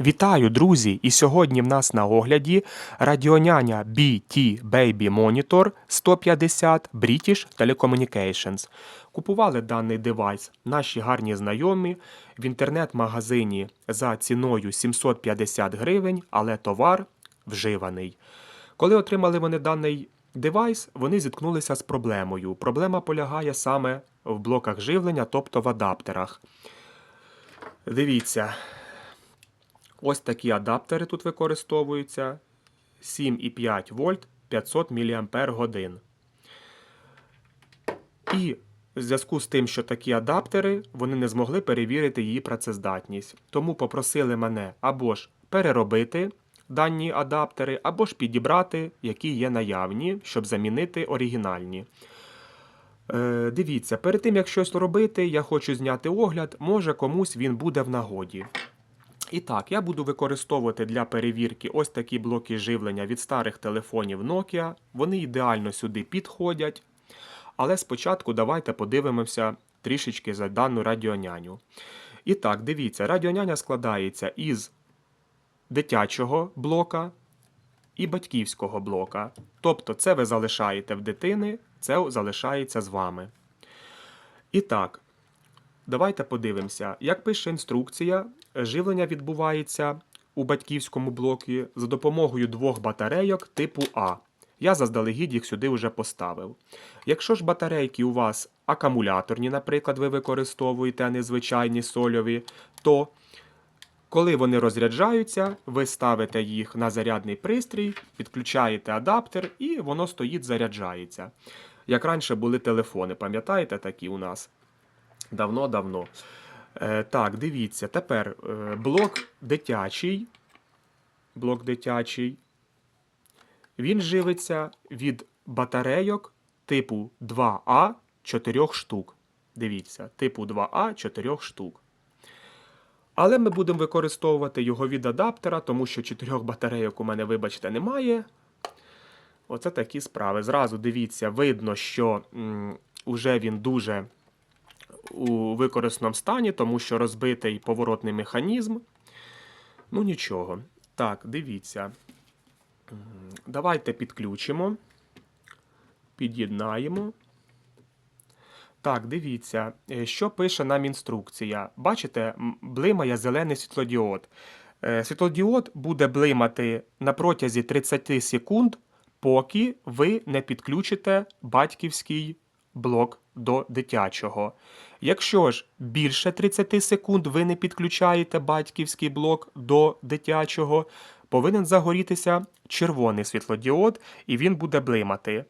Вітаю, друзі! І сьогодні в нас на огляді радіоняня BT Baby Monitor 150 British Telecommunications. Купували даний девайс наші гарні знайомі в інтернет-магазині за ціною 750 гривень, але товар вживаний. Коли отримали вони даний девайс, вони зіткнулися з проблемою. Проблема полягає саме в блоках живлення, тобто в адаптерах. Дивіться, Ось такі адаптери тут використовуються. 7,5 вольт 500 мАч. І в зв'язку з тим, що такі адаптери, вони не змогли перевірити її працездатність. Тому попросили мене або ж переробити дані адаптери, або ж підібрати, які є наявні, щоб замінити оригінальні. Е, дивіться, перед тим як щось робити, я хочу зняти огляд, може комусь він буде в нагоді. І так, я буду використовувати для перевірки ось такі блоки живлення від старих телефонів Nokia. Вони ідеально сюди підходять. Але спочатку давайте подивимося трішечки за дану радіоняню. І так, дивіться, радіоняня складається із дитячого блока і батьківського блока. Тобто, це ви залишаєте в дитини, це залишається з вами. І так, Давайте подивимося, як пише інструкція, живлення відбувається у батьківському блокі за допомогою двох батарейок типу А. Я заздалегідь їх сюди вже поставив. Якщо ж батарейки у вас акумуляторні, наприклад, ви використовуєте, а не звичайні сольові, то коли вони розряджаються, ви ставите їх на зарядний пристрій, підключаєте адаптер і воно стоїть, заряджається. Як раніше були телефони, пам'ятаєте такі у нас? Давно-давно. Е, Так, дивіться. Тепер е, блок дитячий. Блок дитячий. Він живиться від батарейок типу 2А 4 штук. Дивіться, типу 2А 4 штук. Але ми будемо використовувати його від адаптера, тому що 4 батарейок у мене, вибачте, немає. Оце такі справи. Зразу дивіться, видно, що м, уже він дуже у використаному стані, тому що розбитий поворотний механізм. Ну, нічого. Так, дивіться. Давайте підключимо, під'єднаємо. Так, дивіться, е, що пише нам інструкція. Бачите, блимає зелений світлодіод. Е, світлодіод буде блимати на протязі 30 секунд, поки ви не підключите батьківський блок до дитячого. Якщо ж більше 30 секунд ви не підключаєте батьківський блок до дитячого, повинен загорітися червоний світлодіод, і він буде блимати.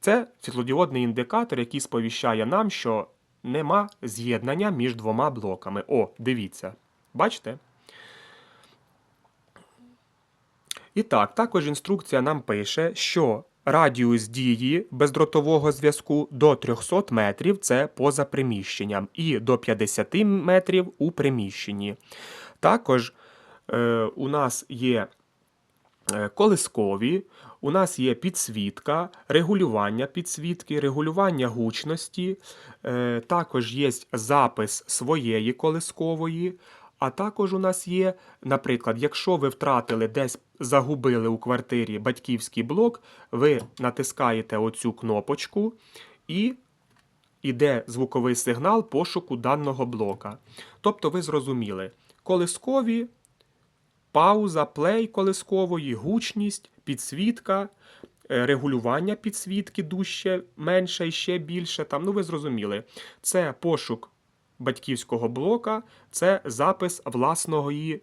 Це світлодіодний індикатор, який сповіщає нам, що нема з'єднання між двома блоками. О, дивіться. Бачите? І так, також інструкція нам пише, що Радіус дії бездротового зв'язку до 300 метрів це поза приміщенням, і до 50 метрів у приміщенні. Також е, у нас є е, колискові, у нас є підсвітка, регулювання підсвітки, регулювання гучності, е, також є запис своєї колискової. А також у нас є, наприклад, якщо ви втратили десь загубили у квартирі батьківський блок, ви натискаєте оцю кнопочку і йде звуковий сигнал пошуку даного блока. Тобто, ви зрозуміли, колискові, пауза, плей колискової, гучність, підсвітка. Е, регулювання підсвітки дужче, менше і ще більше. Там, ну ви зрозуміли, це пошук батьківського блока це запис власної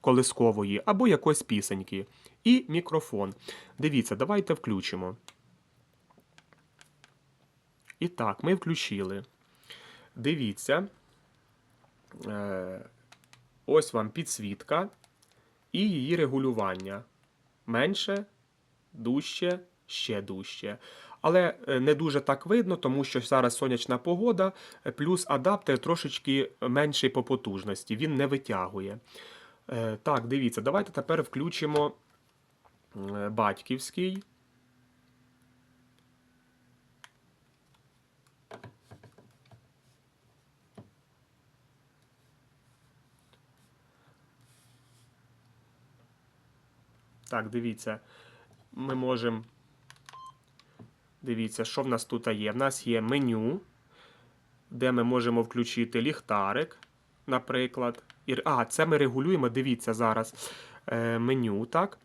колискової або якоїсь пісеньки. І мікрофон. Дивіться, давайте включимо. І так, ми включили. Дивіться. Е, ось вам підсвітка і її регулювання. Менше, дужче, ще дужче. Але е, не дуже так видно, тому що зараз сонячна погода, е, плюс адаптер трошечки менший по потужності, він не витягує. Е, так, дивіться, давайте тепер включимо батьківський. Так, дивіться. Ми можемо. Дивіться, що в нас тут є. В нас є меню, де ми можемо включити ліхтарик, наприклад. А, це ми регулюємо. Дивіться зараз. Е, меню, так.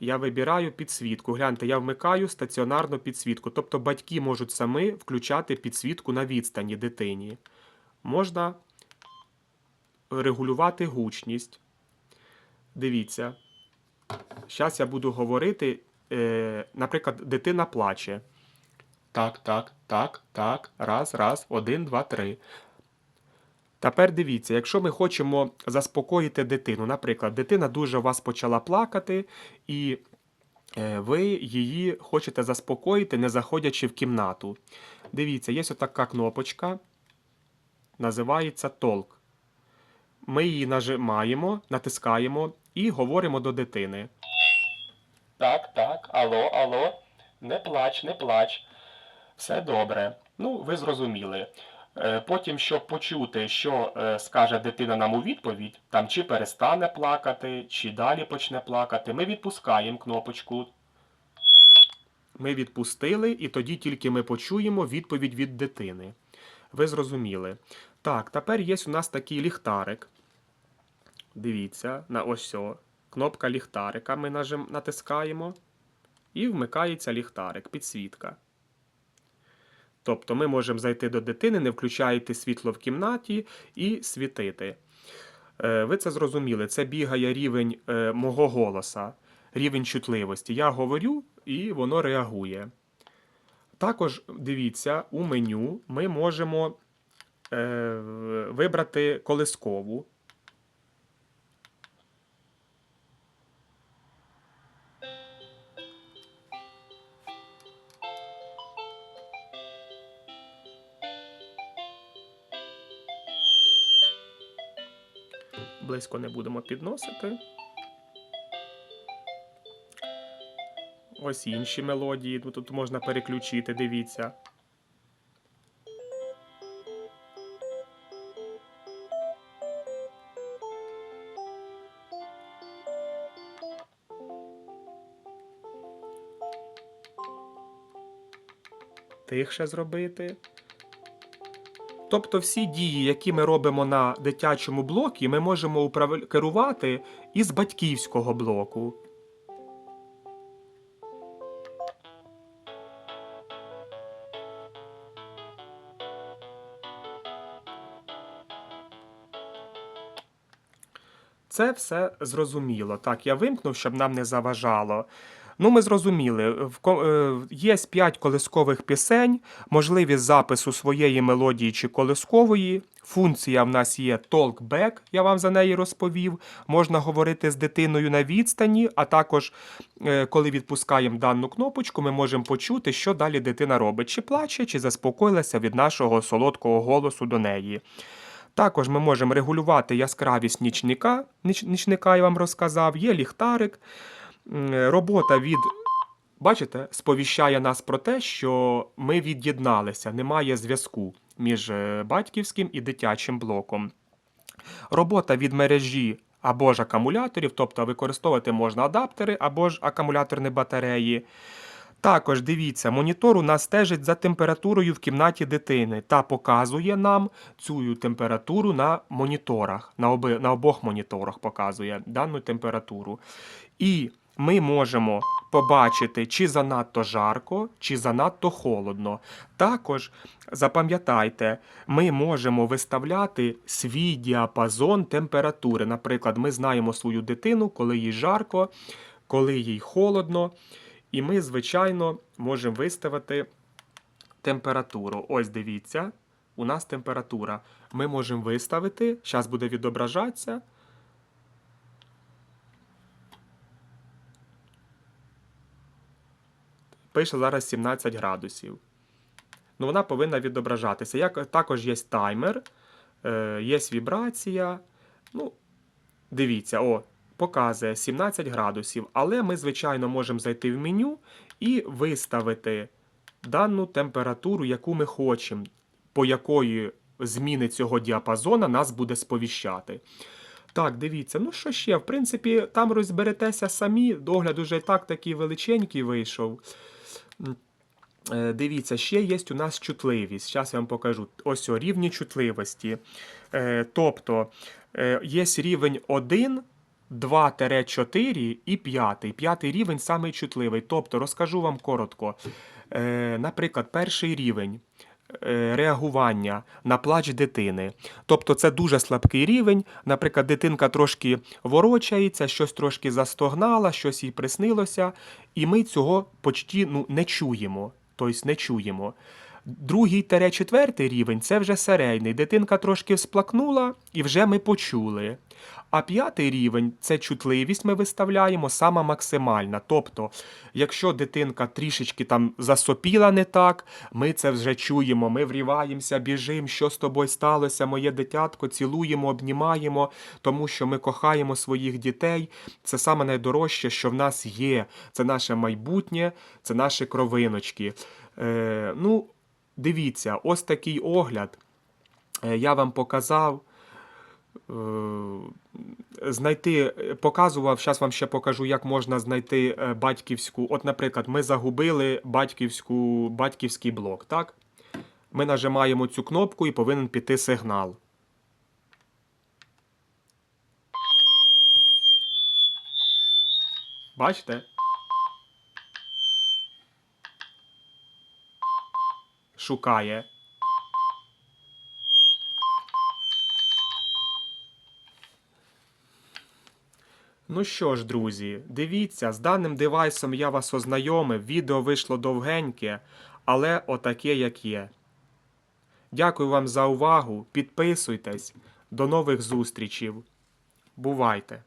Я вибираю підсвітку. Гляньте, я вмикаю стаціонарну підсвітку. Тобто батьки можуть самі включати підсвітку на відстані дитині. Можна регулювати гучність. Дивіться. Зараз я буду говорити, е, наприклад, дитина плаче. Так, так, так, так. Раз, раз, один, два, три. Тепер дивіться, якщо ми хочемо заспокоїти дитину, наприклад, дитина дуже у вас почала плакати, і е, ви її хочете заспокоїти, не заходячи в кімнату. Дивіться, є отака кнопочка, називається толк. Ми її нажимаємо, натискаємо і говоримо до дитини. Так, так, алло, алло, не плач, не плач. Все добре. Ну, ви зрозуміли. Е, Потім, щоб почути, що е, скаже дитина нам у відповідь, там чи перестане плакати, чи далі почне плакати, ми відпускаємо кнопочку. Ми відпустили, і тоді тільки ми почуємо відповідь від дитини. Ви зрозуміли. Так, тепер є у нас такий ліхтарик. Дивіться, на ось о. Кнопка ліхтарика ми натискаємо. І вмикається ліхтарик, підсвітка. Тобто ми можемо зайти до дитини, не включаєте світло в кімнаті і світити. Е, Ви це зрозуміли. Це бігає рівень е, мого голоса, рівень чутливості. Я говорю і воно реагує. Також дивіться, у меню ми можемо е, вибрати колискову. Близько не будемо підносити. Ось інші мелодії. Ну, Тут можна переключити, дивіться. Тихше зробити. Тобто всі дії, які ми робимо на дитячому блокі, ми можемо управ... керувати із батьківського блоку. Це все зрозуміло. Так, я вимкнув, щоб нам не заважало. Ну, ми зрозуміли, ко- е, є 5 колискових пісень, можливість запису своєї мелодії чи колискової. Функція в нас є talkback, я вам за неї розповів. Можна говорити з дитиною на відстані, а також, е, коли відпускаємо дану кнопочку, ми можемо почути, що далі дитина робить, чи плаче, чи заспокоїлася від нашого солодкого голосу до неї. Також ми можемо регулювати яскравість нічника. Ніч, нічника я вам розказав, є ліхтарик. Е, Робота від, бачите, сповіщає нас про те, що ми від'єдналися, немає зв'язку між е, батьківським і дитячим блоком. Робота від мережі або ж акумуляторів, тобто використовувати можна адаптери або ж акумуляторні батареї. Також дивіться, монітор у нас стежить за температурою в кімнаті дитини та показує нам цю температуру на моніторах, на, оби, на обох моніторах показує дану температуру. І ми можемо побачити, чи занадто жарко, чи занадто холодно. Також запам'ятайте, ми можемо виставляти свій діапазон температури. Наприклад, ми знаємо свою дитину, коли їй жарко, коли їй холодно. І ми, звичайно, можемо виставити температуру. Ось дивіться, у нас температура. Ми можемо виставити, зараз буде відображатися. Пише зараз 17 градусів. Ну, вона повинна відображатися. Як, також є таймер, е, є вібрація. Ну, дивіться, о, показує 17 градусів. Але ми, звичайно, можемо зайти в меню і виставити дану температуру, яку ми хочемо, по якої зміни цього діапазона нас буде сповіщати. Так, дивіться, ну що ще? В принципі, там розберетеся самі. Догляд уже так такий величенький вийшов. Е, Дивіться, ще є у нас чутливість. Зараз я вам покажу. Ось о, рівні чутливості. Е, Тобто е, є рівень 1, 2-4 і 5. П'ятий рівень самий чутливий. Тобто, розкажу вам коротко. Наприклад, перший рівень реагування на плач дитини. Тобто це дуже слабкий рівень. Наприклад, дитинка трошки ворочається, щось трошки застогнала, щось їй приснилося, і ми цього почті ну, не чуємо. Тобто не чуємо. Другий тере четвертий рівень це вже середній. Дитинка трошки всплакнула, і вже ми почули. А п'ятий рівень це чутливість ми виставляємо сама максимальна. Тобто, якщо дитинка трішечки там засопіла не так, ми це вже чуємо, ми вріваємося, біжимо, що з тобою сталося, моє дитятко, цілуємо, обнімаємо, тому що ми кохаємо своїх дітей. Це саме найдорожче, що в нас є. Це наше майбутнє, це наші кровиночки. Е, ну, дивіться, ось такий огляд. Е, Я вам показав. Е, Знайти, показував, зараз вам ще покажу, як можна знайти е, батьківську. От, наприклад, ми загубили батьківську, батьківський блок, так? Ми нажимаємо цю кнопку і повинен піти сигнал. Бачите? Шукає. Ну що ж, друзі, дивіться, з даним девайсом я вас ознайомив, відео вийшло довгеньке, але отаке, як є. Дякую вам за увагу, підписуйтесь, до нових зустрічів. Бувайте!